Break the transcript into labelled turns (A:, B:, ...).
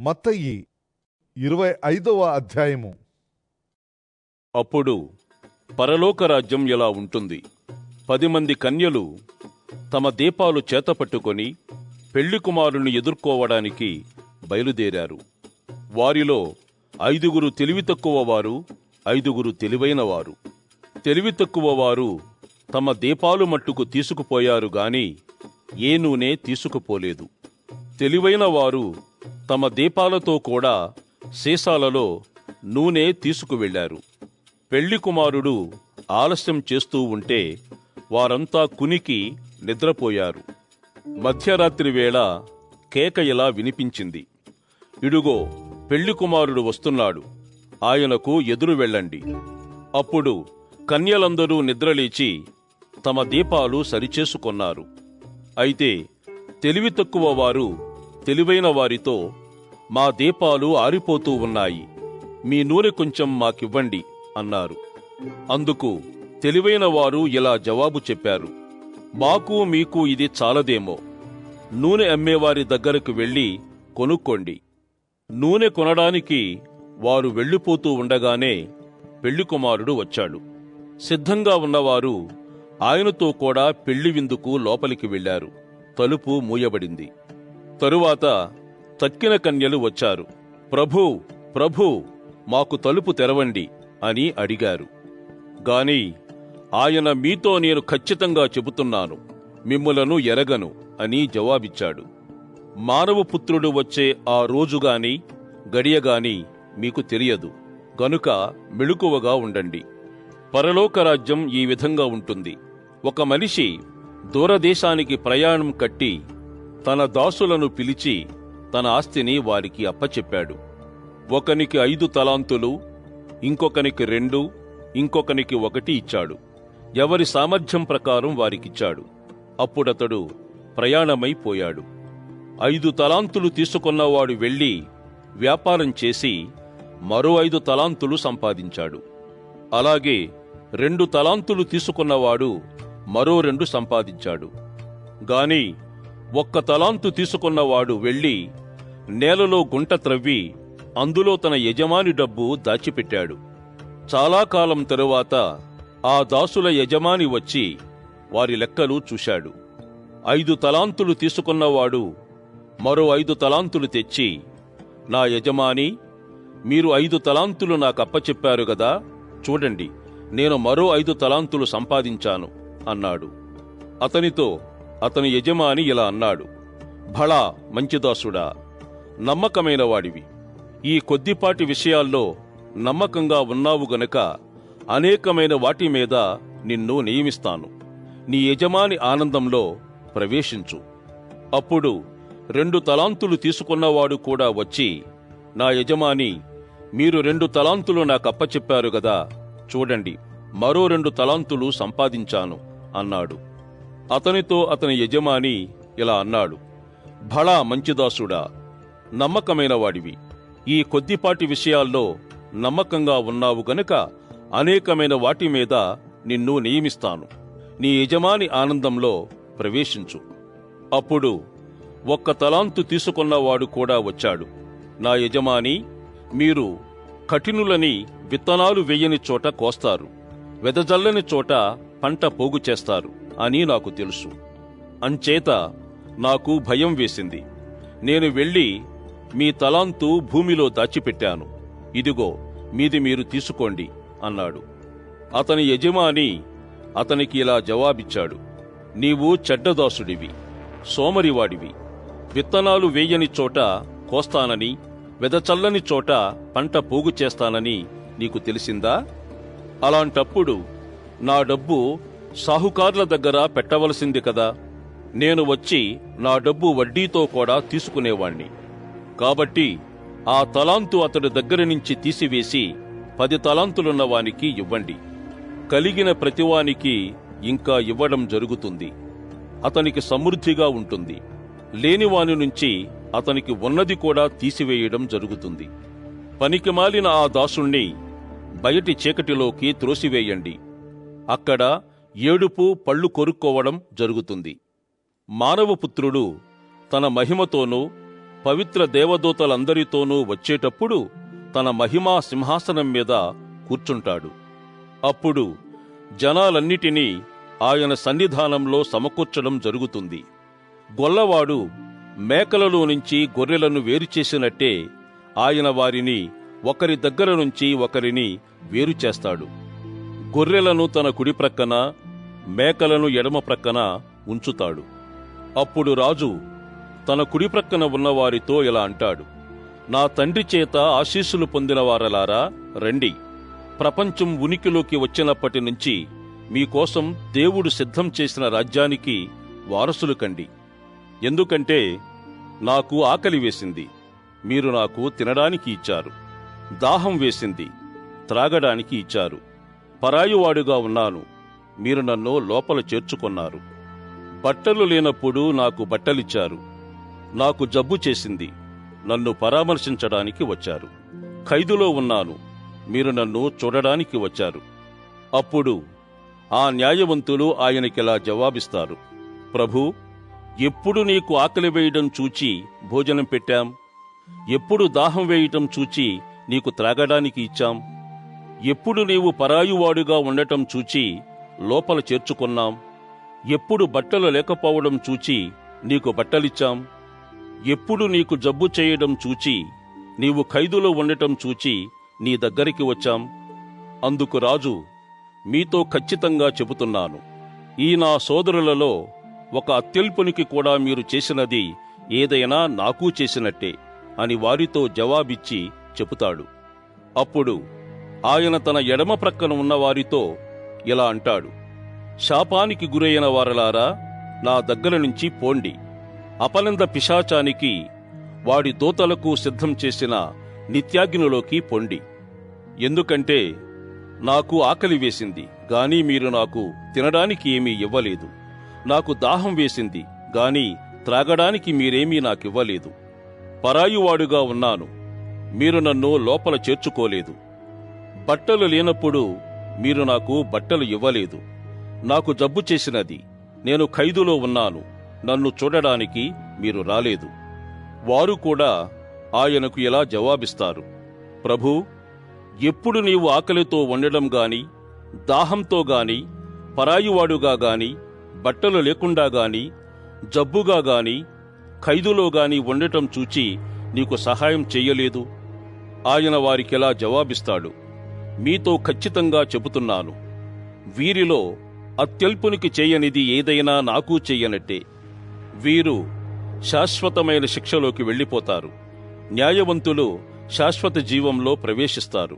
A: మత్తయి ఇరవై ఐదవ అధ్యాయము.
B: అప్పుడు పరలోక రాజ్యం ఎలా ఉంటుంది? పది మంది కన్యలు తమ దీపాలు చేతపట్టుకొని పెళ్ళి కుమారుని ఎదుర్కోవడానికి బయలుదేరారు. వారిలో ఐదుగురు తెలివి తక్కువ వారు ఐదుగురు తెలివైన వారు. తెలివి తక్కువ వారు తమ దీపాలు మట్టుకు తీసుకుపోయారు గాని ఏ నూనె తీసుకుపోలేదు. తెలివైన వారు తమ దీపాలతో కూడా సీసాలలో నూనె తీసుకువెళ్ళారు. పెళ్ళి కుమారుడు ఆలస్యం చేస్తూ ఉంటే వారంతా కునికి నిద్రపోయారు. మధ్యరాత్రి వేళ కేక ఇలా వినిపించింది. ఇడుగో పెళ్ళి కుమారుడు వస్తున్నాడు. ఆయనకు ఎదురు వెళ్ళండి. అప్పుడు కన్యలందరూ నిద్రలేచి తమ దీపాలు సరిచేసుకొన్నారు. అయితే తెలివి తక్కువ వారు తెలివైన వారితో మా దీపాలు ఆరిపోతూ ఉన్నాయి. మీ నూనె కొంచెం మాకివ్వండి అన్నారు. అందుకు తెలివైన వారు ఇలా జవాబు చెప్పారు. మాకు మీకు ఇది చాలదేమో. నూనె అమ్మేవారి దగ్గరకు వెళ్ళి కొనుక్కోండి. నూనె కొనడానికి వారు వెళ్ళిపోతూ ఉండగానే పెళ్ళికుమారుడు వచ్చాడు. సిద్ధంగా ఉన్నవారు ఆయనతో కూడా పెళ్ళి విందుకు లోపలికి వెళ్ళారు తలుపు మూయబడింది. తరువాత తక్కిన కన్యలు వచ్చారు. ప్రభూ ప్రభూ మాకు తలుపు తెరవండి అని అడిగారు. గాని ఆయన మీతో నేను ఖచ్చితంగా చెబుతున్నాను మిమ్ములను ఎరగను అని జవాబిచ్చాడు. మానవపుత్రుడు వచ్చే ఆ రోజుగాని గడియగాని మీకు తెలియదు. గనుక మెళుకువగా ఉండండి. పరలోక రాజ్యం ఈ విధంగా ఉంటుంది. ఒక మనిషి దూరదేశానికి ప్రయాణం కట్టి తన దాసులను పిలిచి తన ఆస్తిని వారికి అప్పచెప్పాడు. ఒకనికి ఐదు తలాంతులు ఇంకొకనికి రెండు ఇంకొకనికి ఒకటి ఇచ్చాడు. ఎవరి సామర్థ్యం ప్రకారం వారికిచ్చాడు. అప్పుడతడు ప్రయాణమైపోయాడు ఐదు తలాంతులు తీసుకున్నవాడు వెళ్ళి వ్యాపారం చేసి మరో ఐదు తలాంతులు సంపాదించాడు. అలాగే రెండు తలాంతులు తీసుకున్నవాడు మరో రెండు సంపాదించాడు. గాని ఒక్క తలాంతు తీసుకున్నవాడు వెళ్ళి నేలలో గుంట త్రవ్వి అందులో తన యజమాని డబ్బు దాచిపెట్టాడు. చాలా కాలం తరువాత ఆ దాసుల యజమాని వచ్చి వారి లెక్కలు చూశాడు. ఐదు తలాంతులు తీసుకున్నవాడు మరో ఐదు తలాంతులు తెచ్చి నా యజమాని మీరు ఐదు తలాంతులు నాకప్పచెప్పారు గదా చూడండి నేను మరో ఐదు తలాంతులు సంపాదించాను అన్నాడు. అతనితో అతని యజమాని ఇలా అన్నాడు భళా మంచిదాసుడా నమ్మకమైన వాడివి. ఈ కొద్దిపాటి విషయాల్లో నమ్మకంగా ఉన్నావు గనక అనేకమైన వాటి మీద నిన్ను నియమిస్తాను. నీ యజమాని ఆనందంలో ప్రవేశించు. అప్పుడు రెండు తలాంతులు తీసుకున్నవాడు కూడా వచ్చి నా యజమాని మీరు రెండు తలాంతులు నాకు అప్పచెప్పారు గదా చూడండి మరో రెండు తలాంతులు సంపాదించాను అన్నాడు. అతనితో అతని యజమాని ఇలా అన్నాడు భళా మంచిదాసుడా నమ్మకమైన వాడివి. ఈ కొద్దిపాటి విషయాల్లో నమ్మకంగా ఉన్నావు గనుక అనేకమైన వాటి మీద నిన్ను నియమిస్తాను. నీ యజమాని ఆనందంలో ప్రవేశించు. అప్పుడు ఒక్క తలాంతు తీసుకున్నవాడు కూడా వచ్చాడు. నా యజమాని మీరు కఠినులని విత్తనాలు వెయ్యని చోట కోస్తారు. వెదజల్లని చోట పంట పోగు చేస్తారు అని నాకు తెలుసు. అంచేత నాకు భయం వేసింది. నేను వెళ్ళి మీ తలాంతు భూమిలో దాచిపెట్టాను. ఇదిగో మీది మీరు తీసుకోండి అన్నాడు. అతని యజమాని అతనికి ఇలా జవాబిచ్చాడు. నీవు చెడ్డదాసుడివి సోమరివాడివి. విత్తనాలు వేయని చోట కోస్తానని వెదచల్లని చోట పంట పోగు చేస్తానని నీకు తెలిసిందా? అలాంటప్పుడు నా డబ్బు సాహుకార్ల దగ్గర పెట్టవలసింది కదా. నేను వచ్చి నా డబ్బు వడ్డీతో కూడా తీసుకునేవాణ్ణి. కాబట్టి ఆ తలాంతు అతడి దగ్గర నుంచి తీసివేసి పది తలాంతులున్న వానికి ఇవ్వండి. కలిగిన ప్రతివానికి ఇంకా ఇవ్వడం జరుగుతుంది. అతనికి సమృద్ధిగా ఉంటుంది. లేనివాని నుంచి అతనికి ఉన్నది కూడా తీసివేయడం జరుగుతుంది. పనికిమాలిన ఆ దాసుణ్ణి బయటి చీకటిలోకి త్రోసివేయండి. అక్కడ ఏడుపు పళ్ళు కొరుక్కోవడం జరుగుతుంది. మానవపుత్రుడు తన మహిమతోనూ పవిత్ర దేవదూతలందరితోనూ వచ్చేటప్పుడు తన మహిమా సింహాసనం మీద కూర్చుంటాడు. అప్పుడు జనాలన్నిటినీ ఆయన సన్నిధానంలో సమకూర్చడం జరుగుతుంది. గొల్లవాడు మేకలలో నుంచి గొర్రెలను వేరు చేసినట్టే ఆయన వారిని ఒకరి దగ్గర నుంచి ఒకరిని వేరు చేస్తాడు. గొర్రెలను తన కుడి ప్రక్కన మేకలను ఎడమ ప్రక్కన ఉంచుతాడు. అప్పుడు రాజు తన కుడి ప్రక్కన ఉన్నవారితో ఇలా అంటాడు. నా తండ్రి చేత ఆశీస్సులు పొందిన వారలారా రండి. ప్రపంచం ఉనికిలోకి వచ్చినప్పటి నుంచి మీకోసం దేవుడు సిద్ధం చేసిన రాజ్యానికి వారసులు కండి. ఎందుకంటే నాకు ఆకలి వేసింది. మీరు నాకు తినడానికి ఇచ్చారు. దాహం వేసింది. త్రాగడానికి ఇచ్చారు. పరాయువాడుగా ఉన్నాను. మీరు నన్ను లోపల చేర్చుకొన్నారు. బట్టలు లేనప్పుడు నాకు బట్టలిచ్చారు. నాకు జబ్బు చేసింది. నన్ను పరామర్శించడానికి వచ్చారు. ఖైదులో ఉన్నాను. మీరు నన్ను చూడడానికి వచ్చారు. అప్పుడు ఆ న్యాయవంతులు ఆయనకిలా జవాబిస్తారు? ప్రభూ ఎప్పుడు నీకు ఆకలి వేయడం చూచి భోజనం పెట్టాం? ఎప్పుడు దాహం వేయటం చూచి నీకు త్రాగడానికి ఇచ్చాం? ఎప్పుడు నీవు పరాయువాడుగా ఉండటం చూచి లోపల చేర్చుకున్నాం? ఎప్పుడు బట్టలు లేకపోవడం చూచి నీకు బట్టలిచ్చాం? ఎప్పుడు నీకు జబ్బు చేయడం చూచి నీవు ఖైదులో ఉండటం చూచి నీ దగ్గరికి వచ్చాం. అందుకు రాజు మీతో ఖచ్చితంగా చెబుతున్నాను. ఈ నా సోదరులలో ఒక అత్యల్పునికి కూడా మీరు చేసినది ఏదైనా నాకు చేసినట్టే అని వారితో జవాబిచ్చి చెబుతాడు. అప్పుడు ఆయన తన ఎడమ ప్రక్కన ఉన్నవారితో ఇలా అంటాడు. శాపానికి గురైన వారలారా నా దగ్గర నుంచి పోండి. అపనంద పిశాచానికి వాడి దూతలకు సిద్ధం చేసిన నిత్యాగ్నిలోకి పొండి. ఎందుకంటే నాకు ఆకలి వేసింది గాని మీరు నాకు తినడానికి ఏమీ ఇవ్వలేదు. నాకు దాహం వేసింది గాని త్రాగడానికి మీరేమీ నాకివ్వలేదు. పరాయువాడుగా ఉన్నాను మీరు నన్ను లోపల చేర్చుకోలేదు. బట్టలు లేనప్పుడు మీరు నాకు బట్టలు ఇవ్వలేదు. నాకు జబ్బు చేసినది నేను ఖైదులో ఉన్నాను నన్ను చూడడానికి మీరు రాలేదు. వారు కూడా ఆయనకు ఇలా జవాబిస్తారు. ప్రభూ ఎప్పుడు నీవు ఆకలితో వండడం గాని దాహంతో గాని పరాయివాడుగా గాని బట్టలు లేకుండా గాని జబ్బుగా గాని ఖైదులో గాని ఉండటం చూచి నీకు సహాయం చెయ్యలేదు ఆయన వారికెలా జవాబిస్తాడు? మీతో ఖచ్చితంగా చెబుతున్నాను. వీరిలో అత్యల్పునికి చేయనిది ఏదైనా నాకు చెయ్యనట్టే వీరు శాశ్వతమైన శిక్షలోకి వెళ్ళిపోతారు. న్యాయవంతులు శాశ్వత జీవంలో ప్రవేశిస్తారు.